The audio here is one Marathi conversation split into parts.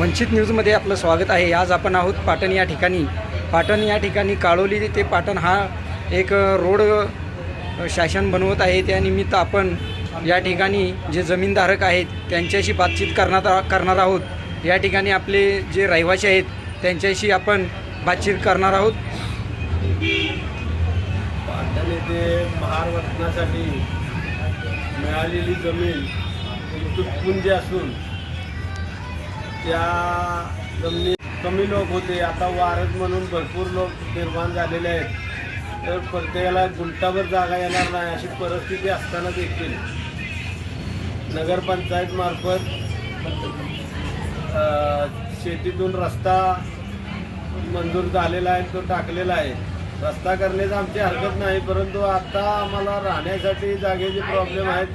वंचित न्यूजमध्ये आपलं स्वागत आहे. आज आपण आहोत पाटण या ठिकाणी. पाटण या ठिकाणी काळोली ते पाटण हा एक रोड शासन बनवत आहे. त्यानिमित्त आपण या ठिकाणी जे जमीनधारक आहेत त्यांच्याशी बातचीत करणार करणार आहोत. या ठिकाणी आपले जे रहिवासी आहेत त्यांच्याशी आपण बातचीत करणार आहोत. पाटण येथे महारवतनासाठी मिळालेली जमीन असून त्या जमिनी कमी लोक होते. आता वारस म्हणून भरपूर लोक निर्माण झालेले आहेत. तर प्रत्येकाला गुंटाभर जागा येणार नाही अशी परिस्थिती असताना देखील नगरपंचायतमार्फत शेतीतून रस्ता मंजूर झालेला आहे तो टाकलेला आहे. रस्ता करण्याचं आमची हरकत नाही परंतु आता आम्हाला राहण्यासाठी जागेचे प्रॉब्लेम आहेत.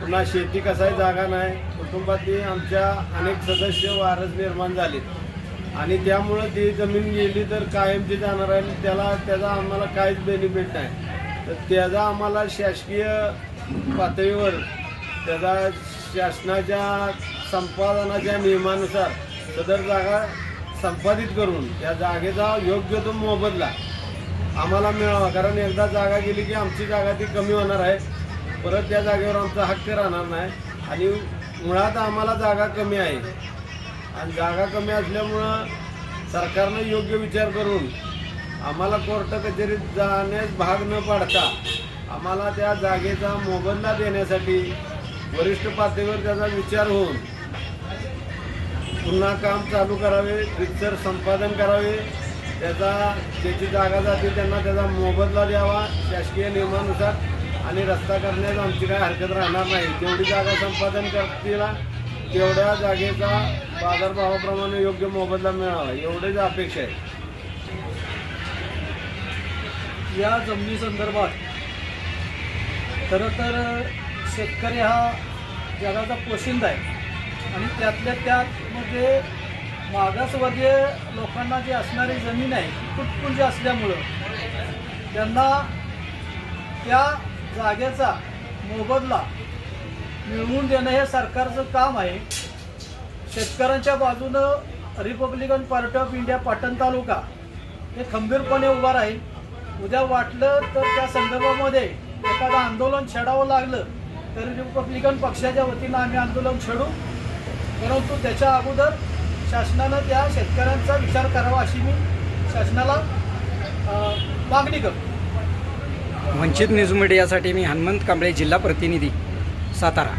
पुन्हा शेती कसाही जागा नाही कुटुंबातली आमच्या अनेक सदस्य वारस निर्माण झालेत. आणि त्यामुळं ती जमीन गेली तर कायमची जाणार आहे त्याला त्याचा आम्हाला काहीच बेनिफिट नाही. तर त्याचा आम्हाला शासकीय पातळीवर त्याचा शासनाच्या संपादनाच्या नियमानुसार सदर जागा संपादित करून त्या जागेचा योग्य तो मोबदला आम्हाला मिळावा. कारण एकदा जागा गेली की आमची जागा ती कमी होणार आहे. परत त्या जागेवर आमचा हक्क राहणार नाही. आणि मुळात आम्हाला जागा कमी आहे. आणि जागा कमी असल्यामुळं सरकारनं योग्य विचार करून आम्हाला कोर्ट कचेरीत जाण्यास भाग न पाडता आम्हाला त्या जागेचा मोबदला देण्यासाठी वरिष्ठ पातळीवर त्याचा विचार होऊन पुन्हा काम चालू करावे रितसर संपादन करावे. त्याचा ज्याची जागा जाते त्यांना त्याचा मोबदला द्यावा. शासकीय नियमानुसार आणि रस्ता करण्यास आमची काय हरकत राहणार नाही. जेवढी जागा संपादन करतील तेवढ्या जागेचा बाजारभावाप्रमाणे योग्य मोबदला मिळावा. एवढीच अपेक्षा आहे. या जमिनी संदर्भात खरं तर शेतकरी हा जगाचा पोशिंदा आहे. आणि त्यातल्या त्यातमध्ये म्हणजे मागासवर्गीय लोकांना जी असणारी जमीन आहे ती तुटपुंजी असल्यामुळं त्यांना त्या जागेचा मोबदला मिळवून देणं हे सरकारचं काम आहे. शेतकऱ्यांच्या बाजूनं Republican Party of India Patan taluka हे खंबीरपणे उभा राहील. उद्या वाटलं तर त्या संदर्भामध्ये एखादं आंदोलन छेडावं लागलं तर रिपब्लिकन पक्षाच्या वतीनं आम्ही आंदोलन छेडू. परंतु त्याच्या अगोदर शासनानं त्या शेतकऱ्यांचा विचार करावा अशी मी शासनाला मागणी करतो. वंचित न्यूज मीडियासाठी मी हनुमंत कांबळे जिल्हा प्रतिनिधी सातारा.